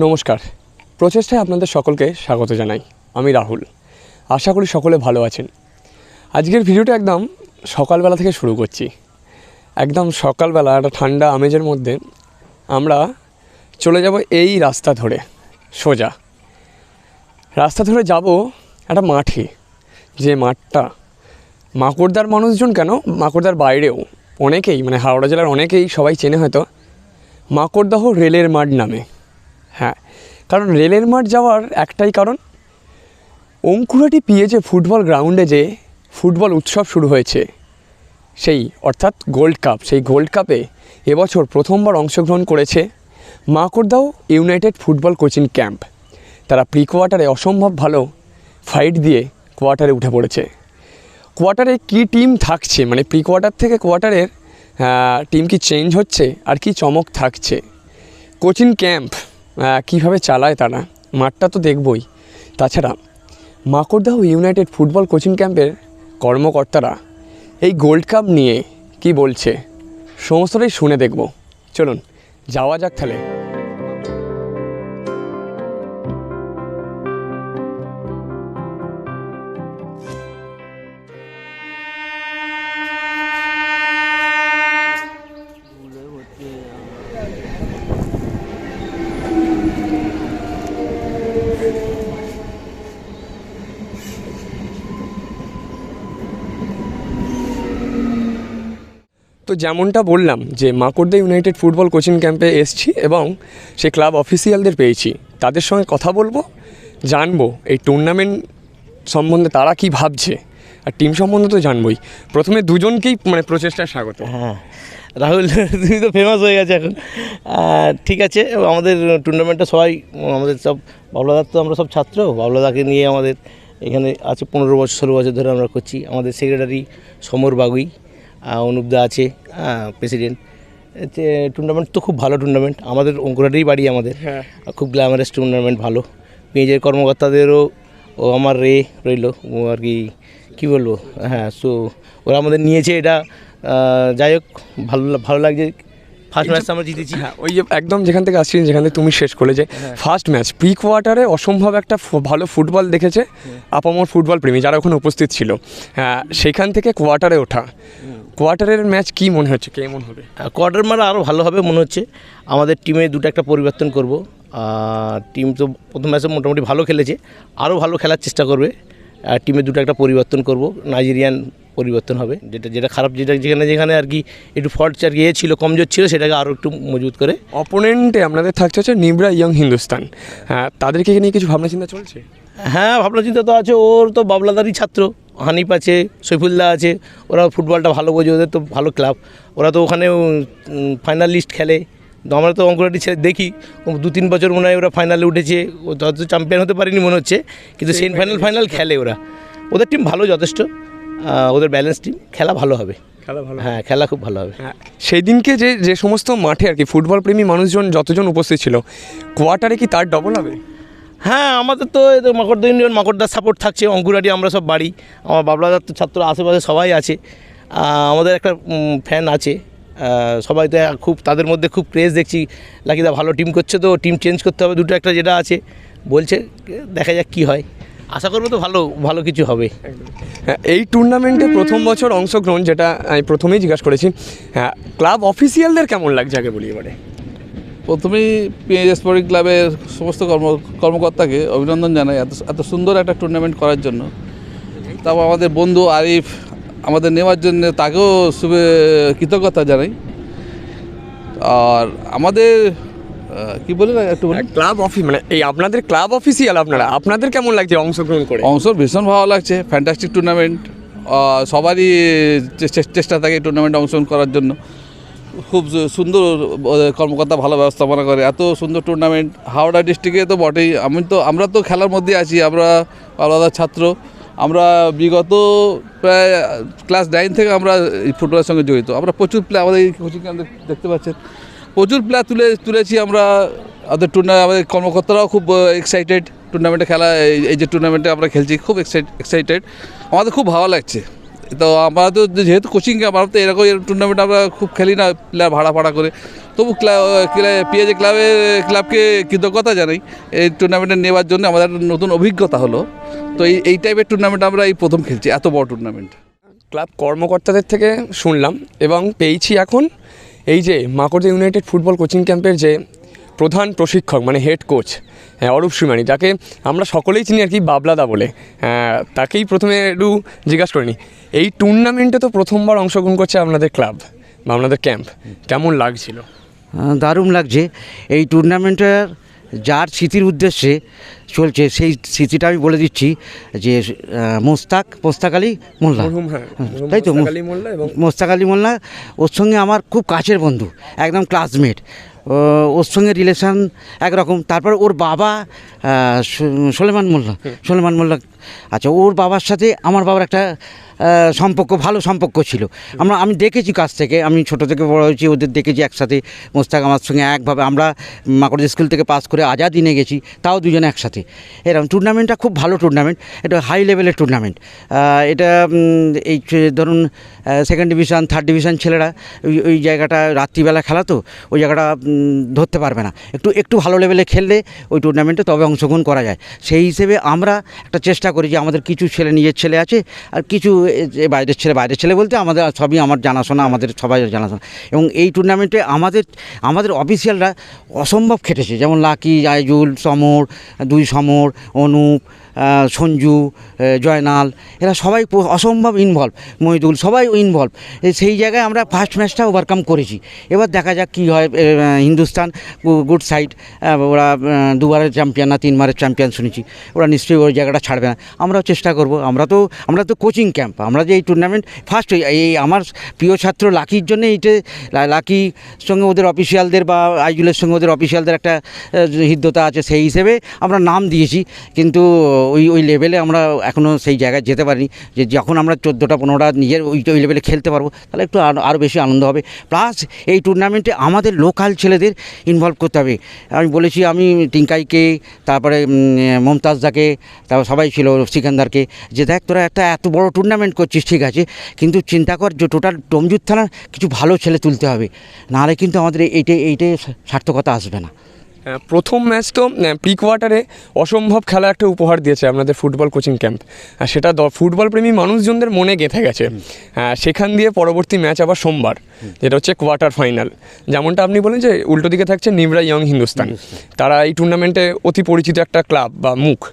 নমস্কার। প্রচেষ্টায় আপনাদের সকলকে স্বাগত জানাই। আমি রাহুল। আশা করি সকলে ভালো আছেন। আজকের ভিডিওটা একদম সকালবেলা থেকে শুরু করছি। একদম সকালবেলা একটা ঠান্ডা আমেজের মধ্যে আমরা চলে যাব এই রাস্তা ধরে, সোজা। রাস্তা ধরে যাব একটা মাঠে। যে মাঠটা মাকড়দার মানুষজন কেন? মাকড়দার বাইরেও অনেকেই মানে হাওড়া জেলার অনেকেই সবাই চেনে হয়তো মাকড়দাহ রেলের মাঠ নামে। হ্যাঁ কারণ রেলের মাঠ যাওয়ার একটাই কারণ, অঙ্কুরাটি পিএজে ফুটবল গ্রাউন্ডে যে ফুটবল উৎসব শুরু হয়েছে, সেই অর্থাৎ গোল্ড কাপ, সেই গোল্ড কাপে এবছর প্রথমবার অংশগ্রহণ করেছে মাকড়দাও ইউনাইটেড ফুটবল কোচিং ক্যাম্প। তারা প্রি কোয়ার্টারে অসম্ভব ভালো ফাইট দিয়ে কোয়ার্টারে উঠে পড়েছে। কোয়ার্টারে কী টিম থাকছে? মানে প্রি কোয়ার্টার থেকে কোয়ার্টারের টিম কি চেঞ্জ হচ্ছে? আর কি চমক থাকছে? কোচিং ক্যাম্প কীভাবে চালায় তারা মাঠটা তো দেখবই। তাছাড়া, মাকড়দাহ ইউনাইটেড ফুটবল কোচিং ক্যাম্পের কর্মকর্তারা এই গোল্ড কাপ নিয়ে কি বলছে, সমস্তটাই শুনে দেখব। চলুন, যাওয়া যাক তাহলে। যেমনটা বললাম যে মাকড়দা ইউনাইটেড ফুটবল কোচিং ক্যাম্পে এসছি এবং সে ক্লাব অফিসিয়ালদের পেয়েছি। তাদের সঙ্গে কথা বলব, জানব এই টুর্নামেন্ট সম্বন্ধে তারা কি ভাবছে। আর টিম সম্বন্ধে তো জানবোই। প্রথমে দুজনকেই মানে প্রচেষ্টা স্বাগত। হ্যাঁ রাহুল, তুমি তো ফেমাস হয়ে গেছে এখন। ঠিক আছে, আমাদের টুর্নামেন্টটা সবাই, আমাদের সব বাবলাদার তো আমরা সব ছাত্র, বাবলাদাকে নিয়ে আমাদের এখানে আছে পনেরো বছর, ষোলো বছর ধরে আমরা করছি। আমাদের সেক্রেটারি সমর বাগুই। অনুপদা আছে প্রেসিডেন্ট টুর্নামেন্ট তো খুব ভালো টুর্নামেন্ট আমাদের অঙ্কুরাটেই বাড়ি আমাদের। হ্যাঁ। খুব গ্ল্যামারাস টুর্নামেন্ট ভালো। পেঁজের কর্মকর্তাদেরও ও আমার রে রইল ও আর কি কী বলব? হ্যাঁ সো ওরা আমাদের নিয়েছে এটা যাই হোক ভালো ভালো লাগছে। ফার্স্ট ম্যাচটা আমরা জিতেছি। হ্যাঁ ওই যে একদম যেখান থেকে আসছি যেখান থেকে তুমি শেষ করলে যে ফার্স্ট ম্যাচ প্রি কোয়ার্টারে অসম্ভব একটা ভালো ফুটবল দেখেছে আপামর ফুটবল প্রেমী যারা ওখানে উপস্থিত ছিল। হ্যাঁ সেখান থেকে কোয়ার্টারে ওঠা। কোয়ার্টারের ম্যাচ কি মনে হচ্ছে? কেমন হবে? কোয়ার্টার মানে আরও ভালো হবে মনে হচ্ছে। আমাদের টিমে দুটো একটা পরিবর্তন করব। টিম তো প্রথম ম্যাচে মোটামুটি ভালো খেলেছে। আরও ভালো খেলার চেষ্টা করবে। টিমে দুটো একটা পরিবর্তন করব। নাইজেরিয়ান পরিবর্তন হবে। যেটা যেটা খারাপ যেটা যেখানে যেখানে আর কি একটু ফল্ট আর ইয়ে ছিল কমজোর ছিল সেটাকে আরও একটু মজবুত করে। অপোনেন্টে আপনাদের থাকছে হচ্ছে নিবরা ইয়ং হিন্দুস্তান। হ্যাঁ তাদেরকে নিয়ে কিছু ভাবনা চিন্তা চলছে? হ্যাঁ ভাবনা চিন্তা তো আছে। ওর তো বাবলাদারই ছাত্র। হানিফ আছে সৈফুল্লাহ আছে ওরা ফুটবলটা ভালো বোঝে ওদের তো ভালো ক্লাব। ওরা তো ওখানে ফাইনাল লিস্ট খেলে। তো আমরা তো অঙ্কুরাটি ছেলে দেখি দু তিন বছর মনে হয় ওরা ফাইনালে উঠেছে ও তো চ্যাম্পিয়ন হতে পারেনি মনে হচ্ছে কিন্তু সেমি ফাইনাল ফাইনাল খেলে ওরা। ওদের টিম ভালো যথেষ্ট ওদের ব্যালেন্স টিম খেলা ভালো হবে। খেলা ভালো হ্যাঁ খেলা খুব ভালো হবে। হ্যাঁ সেই দিনকে যে যে সমস্ত মাঠে আর কি ফুটবল প্রেমী মানুষজন যতজন উপস্থিত ছিল কোয়ার্টারে কি তার ডবল হবে? হ্যাঁ আমাদের তো মাকড়দা ইউনিয়ন মাকড়দার সাপোর্ট থাকছে অঙ্কুরাটি আমরা সব বাড়ি আমার বাবলাদার তো ছাত্র আশেপাশে সবাই আছে। আমাদের একটা ফ্যান আছে। সবাই তো খুব তাদের মধ্যে খুব ক্রেজ দেখছি। লাকিদা ভালো টিম করছে তো টিম চেঞ্জ করতে হবে দুটো একটা যেটা আছে বলছে দেখা যাক কি হয়। আশা করব তো ভালো ভালো কিছু হবে। হ্যাঁ, এই টুর্নামেন্টে প্রথম বছর অংশগ্রহণ যেটা আমি প্রথমেই জিজ্ঞাসা করেছি হ্যাঁ ক্লাব অফিসিয়ালদের কেমন লাগছে আগে বলি এবারে? প্রথমেই পিএইচ স্পোর্টিং ক্লাবের সমস্ত কর্ম কর্মকর্তাকে অভিনন্দন জানাই এত এত সুন্দর একটা টুর্নামেন্ট করার জন্য। তারপর আমাদের বন্ধু আরিফ আমাদের নেওয়ার জন্য তাকেও শুভে কৃতজ্ঞতা জানাই। আর আমাদের কি বলি না একটু ক্লাব অফিস মানে এই আপনাদের ক্লাব অফিসিয়াল আপনারা আপনাদের কেমন লাগছে অংশগ্রহণ করে? অংশ ভীষণ ভালো লাগছে ফ্যান্টাস্টিক টুর্নামেন্ট সবারই চেষ্টা থাকে টুর্নামেন্টে অংশগ্রহণ করার জন্য। খুব সুন্দর কর্মকর্তা ভালো ব্যবস্থাপনা করে। এত সুন্দর টুর্নামেন্ট হাওড়া ডিস্ট্রিক্টে তো বটেই। আমি তো, আমরা তো খেলার মধ্যে আছি, আমরা আলাদা ছাত্র। আমরা বিগত প্রায় ক্লাস নাইন থেকে আমরা ফুটবলের সঙ্গে জড়িত। আমরা প্রচুর প্লেয়ার আমাদের এই কোচিং ক্যাম্পে দেখতে পাচ্ছেন। প্রচুর প্লেয়ার তুলে, তুলেছি আমরা। আমাদের টুর্নামেন্ট আমাদের কর্মকর্তারাও খুব এক্সাইটেড টুর্নামেন্টে খেলা, এই যে টুর্নামেন্টে আমরা খেলছি, খুব এক্সাইটেড আমাদের খুব ভালো লাগছে। তো আমরা তো যেহেতু কোচিং আমরা তো এরকম টুর্নামেন্ট আমরা খুব খেলি না প্লেয়ার ভাড়া ভাড়া করে। তবু ক্লাব পিএজে ক্লাবে ক্লাবকে কৃতজ্ঞতা জানাই, এই টুর্নামেন্টে নেওয়ার জন্য আমাদের নতুন অভিজ্ঞতা হলো। তো এই এই টাইপের টুর্নামেন্ট আমরা এই প্রথম খেলছি, এত বড় টুর্নামেন্ট ক্লাব কর্মকর্তাদের থেকে শুনলাম এবং পেয়েছি এখন এই যে মাকড়দা ইউনাইটেড ফুটবল কোচিং ক্যাম্পের যে প্রধান প্রশিক্ষক মানে হেড কোচ হ্যাঁ অরূপ সুমানি যাকে আমরা সকলেই চিনি আর কি বাবলাদা বলে। হ্যাঁ, তাকেই প্রথমে একটু জিজ্ঞাসা করিনি। এই টুর্নামেন্টে তো প্রথমবার অংশগ্রহণ করছে আপনাদের ক্লাব বা আপনাদের ক্যাম্প কেমন লাগছিল? দারুণ লাগছে। এই টুর্নামেন্টের যার স্মৃতির উদ্দেশ্যে চলছে সেই স্মৃতিটা আমি বলে দিচ্ছি যে মোস্তাক মোস্তাক আলী মোল্লা। হ্যাঁ, মরহুম তাই তো মোস্তাক আলী মোল্লা ওর সঙ্গে আমার খুব কাছের বন্ধু একদম ক্লাসমেট ওর সঙ্গে রিলেশান একরকম। তারপর ওর বাবা সোলেমান মোল্লা। সোলেমান মোল্লা আচ্ছা ওর বাবার সাথে আমার বাবার একটা সম্পর্ক, ভালো সম্পর্ক ছিল। আমরা, আমি দেখেছি কাছ থেকে, আমি ছোট থেকে বড় হয়েছি, ওদের দেখেছি একসাথে, মোস্তাক আমার সঙ্গে একভাবে, আমরা মাকড় স্কুল থেকে পাস করে আজাদ নিয়ে গেছি, তাও দুজনে একসাথে। এরকম টুর্নামেন্টটা খুব ভালো টুর্নামেন্ট এটা হাই লেভেলের টুর্নামেন্ট এটা এই ধরুন সেকেন্ড ডিভিশন থার্ড ডিভিশন ছেলেরা, ওই ওই জায়গাটা রাত্রিবেলা খেলা তো, ওই জায়গাটা ধরতে পারবে না। একটু একটু ভালো লেভেলে খেললে ওই টুর্নামেন্টে তবে অংশগ্রহণ করা যায়। সেই হিসেবে আমরা একটা চেষ্টা করি যে আমাদের কিছু ছেলে, নিজের ছেলে আছে আর কিছু বাইরের ছেলে বাইরের ছেলে বলতে আমাদের সবই আমার জানাশোনা, আমাদের সবাই জানাশোনা। এবং এই টুর্নামেন্টে আমাদের আমাদের অফিসিয়ালরা অসম্ভব খেটেছে। যেমন লাকি, আইজুল, সমর, দুই সমর, অনুপ সঞ্জু জয়নাল, এরা সবাই অসম্ভব ইনভলভ মহিদুল, সবাই ইনভলভ সেই জায়গায় আমরা ফার্স্ট ম্যাচটা ওভারকাম করেছি। এবার দেখা যাক কী হয় হিন্দুস্তান গুড সাইড ওরা দুবারের চ্যাম্পিয়ন না, তিনবারের চ্যাম্পিয়ন শুনেছি। ওরা নিশ্চয়ই ওই জায়গাটা ছাড়বে না। আমরাও চেষ্টা করব। আমরা তো আমরা তো কোচিং ক্যাম্প আমরা যে এই টুর্নামেন্ট ফার্স্ট এই আমার প্রিয় ছাত্র লাকির জন্য এইটে লাকি সঙ্গে ওদের অফিসিয়ালদের বা আইজুলের সঙ্গে ওদের অফিসিয়ালদের একটা হৃদ্যতা আছে সেই হিসেবে আমরা নাম দিয়েছি। কিন্তু ওই ওই লেভেলে আমরা এখনও সেই জায়গায় যেতে পারিনি। যে যখন আমরা চোদ্দোটা পনেরোটা নিজের ওই ওই লেভেলে খেলতে পারব, তাহলে একটু আরও বেশি আনন্দ হবে। প্লাস এই টুর্নামেন্টে আমাদের লোকাল ছেলেদের ইনভলভ করতে হবে। আমি বলেছি, আমি টিঙ্কাইকে, তারপরে মমতাজদাকে তারপর সবাই ছিল সিকান্দারকে, যে দেখ তোরা একটা এত বড় টুর্নামেন্ট করছিস, ঠিক আছে, কিন্তু চিন্তা কর যে টোটাল ডোমজুর থানার কিছু ভালো ছেলে তুলতে হবে। নাহলে কিন্তু আমাদের এইটাই এইটাই সার্থকতা আসবে না। প্রথম ম্যাচ তো প্রি কোয়ার্টারে অসম্ভব খেলা একটা উপহার দিয়েছে আপনাদের ফুটবল কোচিং ক্যাম্প আর সেটা দ- ফুটবল প্রেমী মানুষজনদের মনে গেঁথে গেছে। সেখান দিয়ে পরবর্তী ম্যাচ আবার সোমবার যেটা হচ্ছে কোয়ার্টার ফাইনাল যেমনটা আপনি বলেন যে উল্টো দিকে থাকছে নিমরা ইয়ং হিন্দুস্তান তারা এই টুর্নামেন্টে অতি পরিচিত একটা ক্লাব বা মুখ।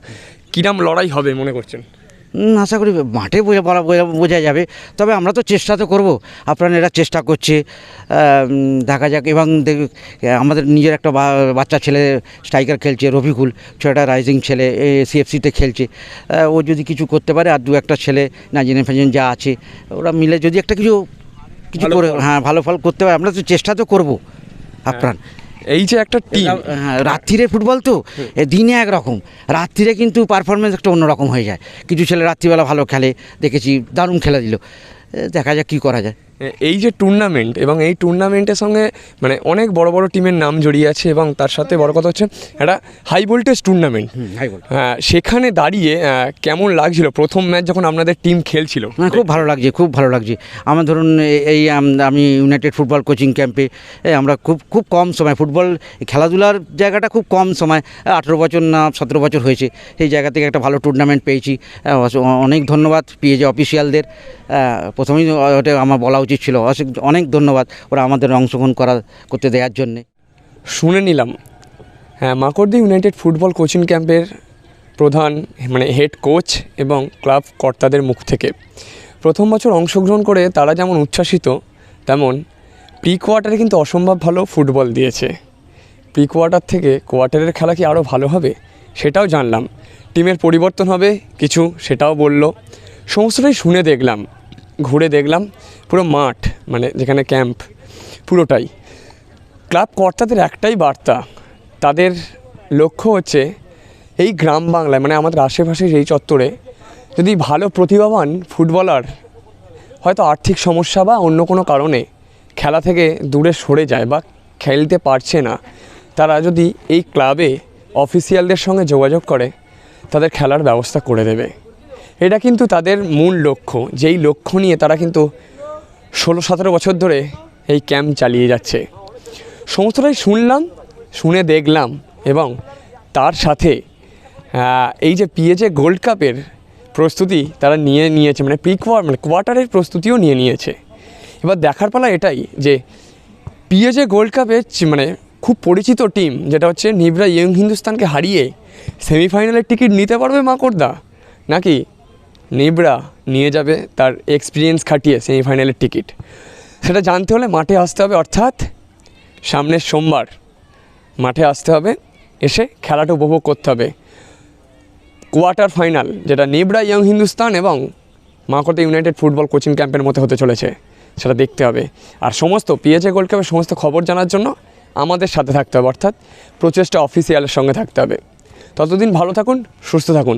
কিরাম লড়াই হবে মনে করছেন? আশা করি মাঠে বোঝা বলা বোঝা- যাবে। তবে আমরা তো চেষ্টা তো করব। আপনারা এরা চেষ্টা করছে। দেখা যাক। এবং আমাদের নিজের একটা বা- বাচ্চা ছেলে স্ট্রাইকার খেলছে রফিকুল ছেলেটা রাইজিং ছেলে সিএফসিতে খেলছে। ও যদি কিছু করতে পারে আর দু একটা ছেলে নাজিনে ফেজিন যা আছে ওরা মিলে যদি একটা কিছু কিছু করে হ্যাঁ ভালো ফল করতে পারে। আমরা তো চেষ্টা তো করব। আপ্রাণ এই যে একটা টিম হ্যাঁ রাত্রিরে ফুটবল তো দিনে একরকম। রাত্রিরে কিন্তু পারফরমেন্স একটা অন্যরকম হয়ে যায়। কিছু ছেলে রাত্রিবেলা ভালো খেলে দেখেছি দারুণ খেলা দিল। দেখা যাক কী করা যায়। এই যে টুর্নামেন্ট এবং এই টুর্নামেন্টের সঙ্গে মানে অনেক বড় বড় টিমের নাম জড়িয়ে আছে এবং তার সাথে বড় কথা হচ্ছে একটা হাই ভোল্টেজ টুর্নামেন্ট হ্যাঁ, সেখানে দাঁড়িয়ে কেমন লাগছিল? প্রথম ম্যাচ যখন আপনাদের টিম খেলছিল। খুব ভালো লাগছে খুব ভালো লাগছে। আমার ধরুন এই আমি ইউনাইটেড ফুটবল কোচিং ক্যাম্পে আমরা খুব খুব কম সময় ফুটবল খেলাধুলার জায়গাটা খুব কম সময় আঠেরো বছর না সতেরো বছর হয়েছে। সেই জায়গা থেকে একটা ভালো টুর্নামেন্ট পেয়েছি। অনেক ধন্যবাদ পিএজে অফিসিয়ালদের প্রথমেই ওটা আমার বলা উচিত ছিল। অসে- অনেক ধন্যবাদ ওরা আমাদের অংশগ্রহণ করা, করতে দেওয়ার জন্যে। শুনে নিলাম। হ্যাঁ মাকড়দি ইউনাইটেড ফুটবল কোচিং ক্যাম্পের প্রধান মানে হেড কোচ এবং ক্লাব কর্তাদের মুখ থেকে। প্রথম বছর অংশগ্রহণ করে তারা যেমন উচ্ছ্বাসিত, তেমন প্রি কোয়ার্টারে কিন্তু অসম্ভব ভালো ফুটবল দিয়েছে। প্রি কোয়ার্টার থেকে কোয়ার্টারের খেলা কি আরও ভালো হবে? সেটাও জানলাম। টিমের পরিবর্তন হবে, কিছু সেটাও বলল। সমস্তটাই শুনে দেখলাম। ঘুরে দেখলাম পুরো মাঠ মানে যেখানে ক্যাম্প, পুরোটাই। ক্লাব কর্তাদের একটাই বার্তা, তাদের লক্ষ্য হচ্ছে এই গ্রাম বাংলায় মানে আমাদের আশেপাশের এই চত্বরে যদি ভালো প্রতিভাবান ফুটবলার হয়তো আর্থিক সমস্যা বা অন্য কোনো কারণে খেলা থেকে দূরে সরে যায় বা খেলতে পারছে না, তারা যদি এই ক্লাবে অফিসিয়ালদের সঙ্গে যোগাযোগ করে, তাদের খেলার ব্যবস্থা করে দেবে। এটা কিন্তু তাদের মূল লক্ষ্য। যেই লক্ষ্য নিয়ে তারা কিন্তু ষোলো সতেরো বছর ধরে এই ক্যাম্প চালিয়ে যাচ্ছে। সমস্তটাই শুনলাম, শুনে দেখলাম এবং তার সাথে এই যে পিএজে গোল্ড কাপের প্রস্তুতি তারা নিয়ে নিয়েছে মানে প্রি মানে কোয়ার্টারের প্রস্তুতিও নিয়ে নিয়েছে। এবার দেখার পালা এটাই যে পিএজে গোল্ড কাপে মানে খুব পরিচিত টিম, যেটা হচ্ছে নিবরা ইয়ং হিন্দুস্তানকে হারিয়ে সেমিফাইনালের টিকিট নিতে পারবে মাকড়দা? নাকি নিবরা নিয়ে যাবে, তার এক্সপিরিয়েন্স খাটিয়ে সেমিফাইনালের টিকিট সেটা জানতে হলে মাঠে আসতে হবে, অর্থাৎ সামনের সোমবার মাঠে আসতে হবে, এসে খেলাটা উপভোগ করতে হবে। কোয়ার্টার ফাইনাল যেটা নিবরা ইয়ং হিন্দুস্তান এবং মাকড়দা ইউনাইটেড ফুটবল কোচিং ক্যাম্পের মধ্যে হতে চলেছে, সেটা দেখতে হবে। আর সমস্ত পিএচএ গোল্ড কাপের সমস্ত খবর জানার জন্য আমাদের সাথে থাকতে হবে, অর্থাৎ প্রচেষ্টা অফিসিয়ালের সঙ্গে থাকতে হবে। ততদিন ভালো থাকুন, সুস্থ থাকুন।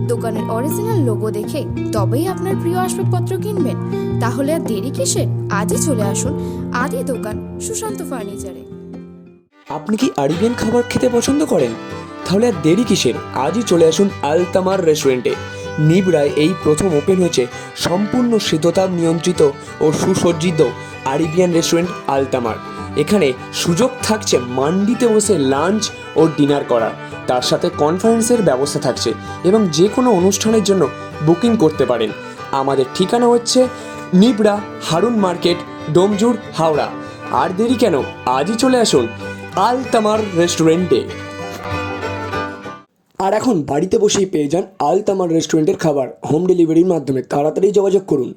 দোকানের অরিজিনাল লোগো দেখে তবেই আপনার প্রিয় আসবাবপত্র কিনবেন। তাহলে আর দেরি কিসের? আজই চলে আসুন আদি দোকান, সুশান্ত ফার্নিচারে আপনি কি আরিবিয়ান খাবার খেতে পছন্দ করেন? তাহলে আর দেরি কিসের? আজই চলে আসুন আলতামার রেস্টুরেন্টে। নিবরায় এই প্রথম ওপেন হয়েছে সম্পূর্ণ শীততাপ নিয়ন্ত্রিত ও সুসজ্জিত আরিবিয়ান রেস্টুরেন্ট আলতামার। এখানে সুযোগ থাকছে মান্ডিতে বসে লাঞ্চ ও ডিনার করা। তার সাথে কনফারেন্সের ব্যবস্থা থাকছে এবং যে কোনো অনুষ্ঠানের জন্য বুকিং করতে পারেন। আমাদের ঠিকানা হচ্ছে নিবড়া হারুন মার্কেট, ডোমজুর হাওড়া। আর দেরি কেন? আজই চলে আসুন আল তামার রেস্টুরেন্টে আর এখন বাড়িতে বসেই পেয়ে যান আল তামার রেস্টুরেন্টের খাবার। হোম ডেলিভারির মাধ্যমে তাড়াতাড়ি যোগাযোগ করুন।